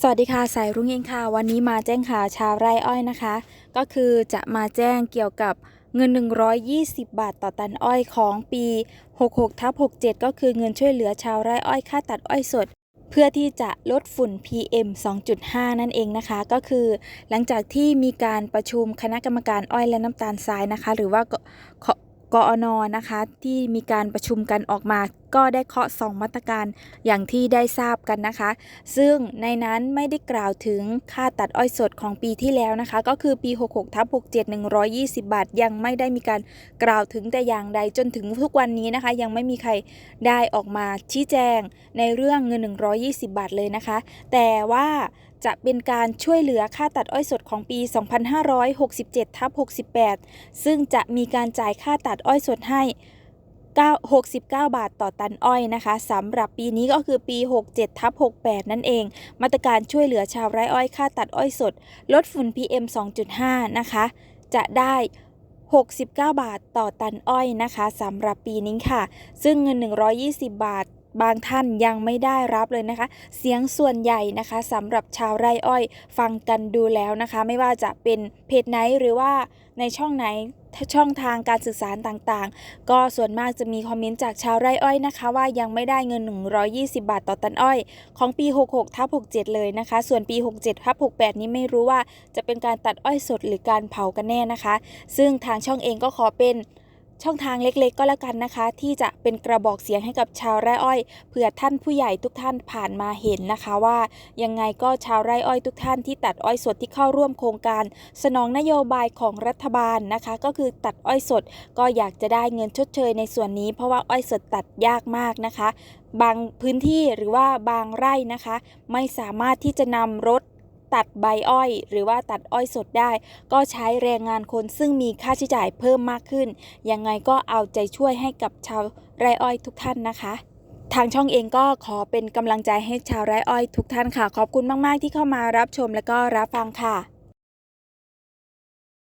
สวัสดีค่ะสายรุ่งเองค่ะ วันนี้มาแจ้งข่าวชาวไร่อ้อยนะคะ ก็คือจะมาแจ้งเกี่ยวกับเงิน 120 บาทต่อตันอ้อยของปี 66ทับ67 ก็คือเงินช่วยเหลือชาวไร่อ้อยค่าตัดอ้อยสด เพื่อที่จะลดฝุ่น PM 2.5 นั่นเองนะคะ ก็คือหลังจากที่มีการประชุมคณะกรรมการอ้อยและน้ำตาลทรายนะคะ หรือว่ากกกอนนะคะ ที่มีการประชุมกันออกมา ก็ได้เคาะ 2 มาตรการอย่างที่ได้ทราบกันนะคะ ซึ่งในนั้นไม่ได้กล่าวถึงค่าตัดอ้อยสดของปีที่แล้วนะคะ ก็คือปี 66ทับ67 120 บาท ยังไม่ได้มีการกล่าวถึงแต่อย่างใดจนถึงทุกวันนี้นะคะ ยังไม่มีใครได้ออกมาชี้แจงในเรื่องเงิน 120 บาทเลยนะคะ แต่ว่าจะเป็นการช่วยเหลือค่าตัดอ้อยสดของปี 2567ทับ68 ซึ่งจะมีการจ่ายค่าตัดอ้อยสดให้ 9 69 บาทต่อตันอ้อยนะคะสำหรับปีนี้ก็คือปี 67ทับ68 นั่นเอง มาตรการช่วยเหลือชาวไร่อ้อยค่าตัดอ้อยสด ลดฝุ่น PM 2.5 นะคะ จะได้69 บาทต่อตันอ้อยนะคะสำหรับปีนี้ค่ะ ซึ่งเงิน 120 บาท บางท่านยังไม่ได้รับเลยนะคะ เสียงส่วนใหญ่นะคะสำหรับชาวไร่อ้อยฟังกันดูแล้วนะคะ ไม่ว่าจะเป็นเพจไหนหรือว่าในช่องไหนช่องทางการสื่อสารต่างๆ ก็ส่วนมากจะมีคอมเมนต์จากชาวไร่อ้อยนะคะ ว่ายังไม่ได้เงิน 120 บาทต่อตันอ้อย ของปี 66ทับ67 เลยนะคะ ส่วนปี 67ทับ68 นี้ไม่รู้ว่าจะเป็นการตัดอ้อยสดหรือการเผากันแน่นะคะ ซึ่งทางช่องเองก็ขอเป็น ช่องทางเล็กๆ ก็แล้วกันนะคะ ที่จะเป็นกระบอกเสียงให้กับชาวไร่อ้อยเผื่อท่านผู้ใหญ่ทุกท่านผ่านมาเห็นนะคะว่ายังไงก็ชาวไร่อ้อยทุกท่านที่ตัดอ้อยสดที่เข้าร่วมโครงการ สนองนโยบายของรัฐบาลนะคะ ก็คือตัดอ้อยสดก็อยากจะได้เงินชดเชยในส่วนนี้ เพราะว่าอ้อยสดตัดยากมากนะคะ บางพื้นที่หรือว่าบางไร่นะคะ ไม่สามารถที่จะนำรถ ตัดใบอ้อย หรือว่าตัดอ้อยสดได้ ก็ใช้แรงงานคนซึ่งมีค่าใช้จ่ายเพิ่มมากขึ้น ยังไงก็เอาใจช่วยให้กับชาวไร่อ้อยทุกท่านนะคะทางช่องเองก็ขอเป็นกำลังใจให้ชาวไร่อ้อยทุกท่านค่ะ ขอบคุณมาก ๆ ที่เข้ามารับชมและก็รับฟังค่ะ